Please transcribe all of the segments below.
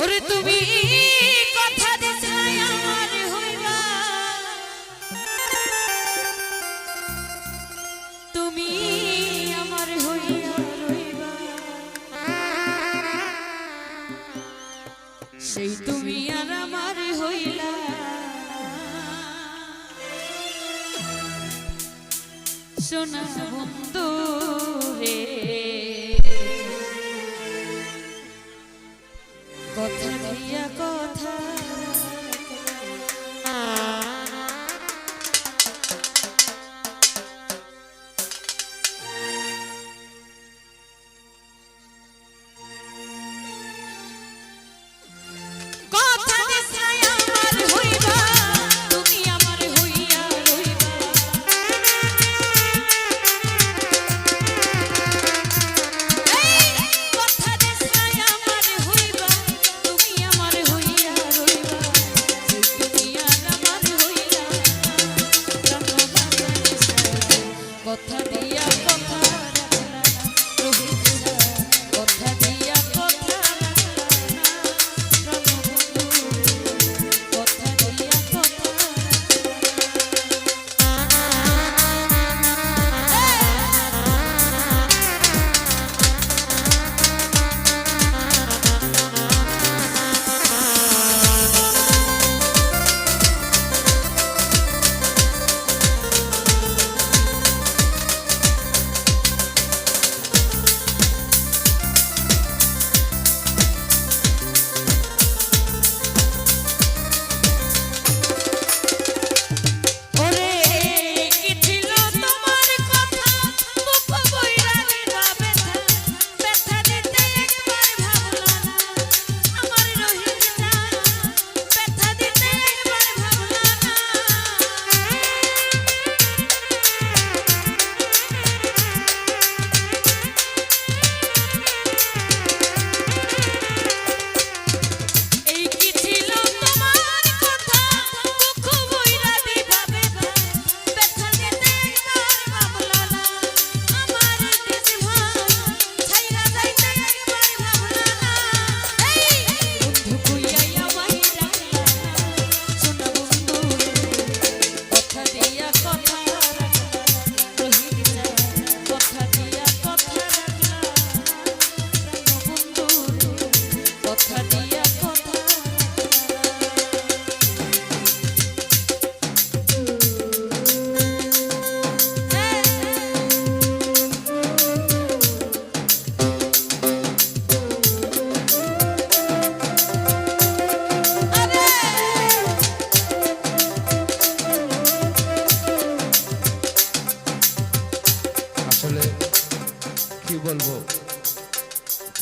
ওরে তুমি কথা দিছাই তুমি আমার সেই তুমি আর আমার হইলা। সোনা বন্ধু রে। কথা দিয়ে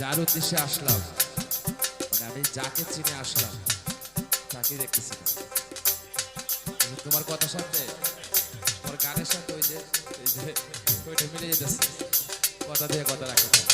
যার উদ্দেশ্যে আসলাম মানে আমি যাকে চিনে আসলাম তাকে দেখতেছি। তোমার কথা শুনতে, তোমার গানের সাথে ওই যে ওই যে, ওইটা মিলে যেতেছে কথা দিয়ে কথা রাখতে